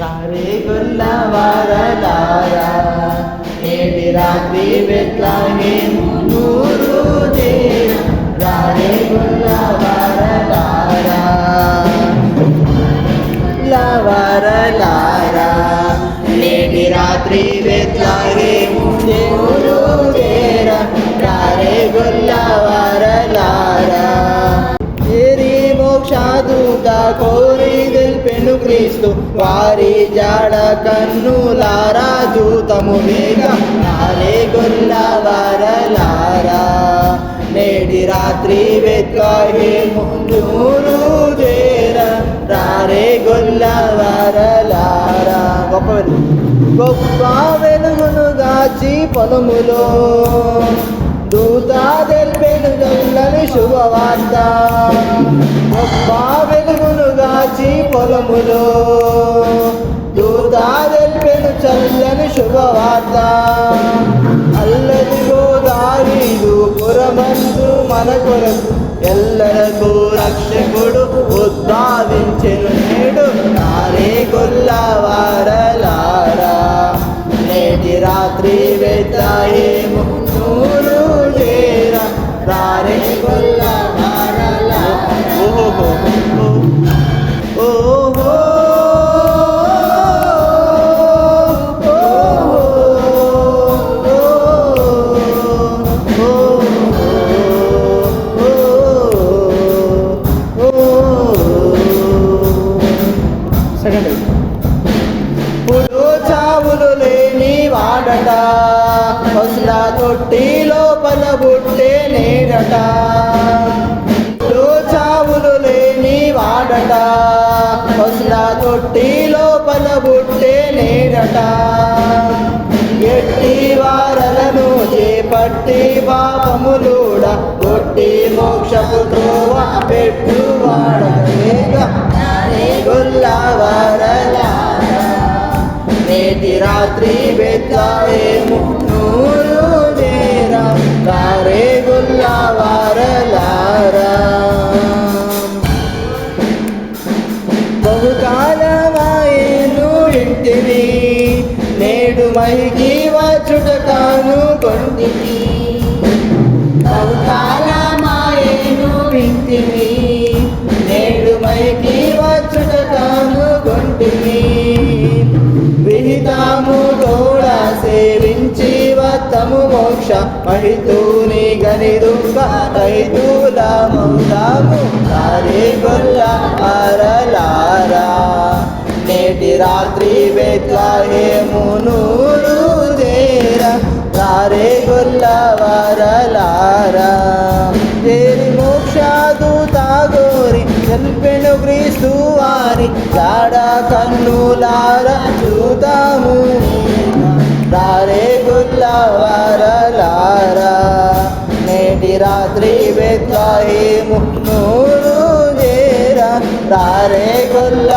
రారే గొల్ల వారలారా. నేటి రాత్రి బెత్లహేము నూరు చేర రారే గొల్ల వారలారా. లవరలారా నేటి రాత్రి బెత్లహేము దేవుడు గెల్పెను క్రీస్తు. వారి జాడ కన్నులారా జూతము వేగ నారే గొల్ల వారలారా. నేడి రాత్రి వెత్వాహే ముందూరు చేర రారే గొల్ల వారలారా. గొప్ప గొప్ప వెలుగును దాచి పొలములో. దూత తెల్పెను గొల్లని శుభవార్త. గొప్ప వెలుగును పొలములో దూత తెల్పెను చల్లని శుభవార్త. అల్లదిగో దారీదు పురమందు మన కొరకు ఎల్లరకు రక్షకుడు ఉద్భావించెను నేడు నారే గొల్ల వారలారా నేటి రాత్రి వెతాయేము నూరు చేరా లేని వాడట. పసుల తొట్టి లోపల బుట్టే నేడట చావులు లేని వాడట. పసుల తొట్టి లోపల బుట్టే నేడట ఎట్టి వారలను చేపట్టి పాపములుడ కొట్టి మోక్షపు త్రోవ పెట్టువాడగా గొల్లవారలా నేటి రాత్రి బెత్తాయేము నూరు నేరా కారే గుల్లా వారలారా. బహుకాలమాయను ఇంటిని నేడు మైకి వచ్చుట కాను కొంటిని. తము మోక్ష మహితూని గని దుఃఖ రైతుల మౌదాము తారే గొల్ల అరలారా. నేటి రాత్రి బెత్లహేము మునూరు చేర తారే గొల్ల వరలారా. తేరి మోక్షాదూత గోరి తెల్పెను క్రీస్తు వారి. జాడ కన్నులార చూతాము. రాత్రి బెత్లహేము నూరు చేర రారే గుల్ల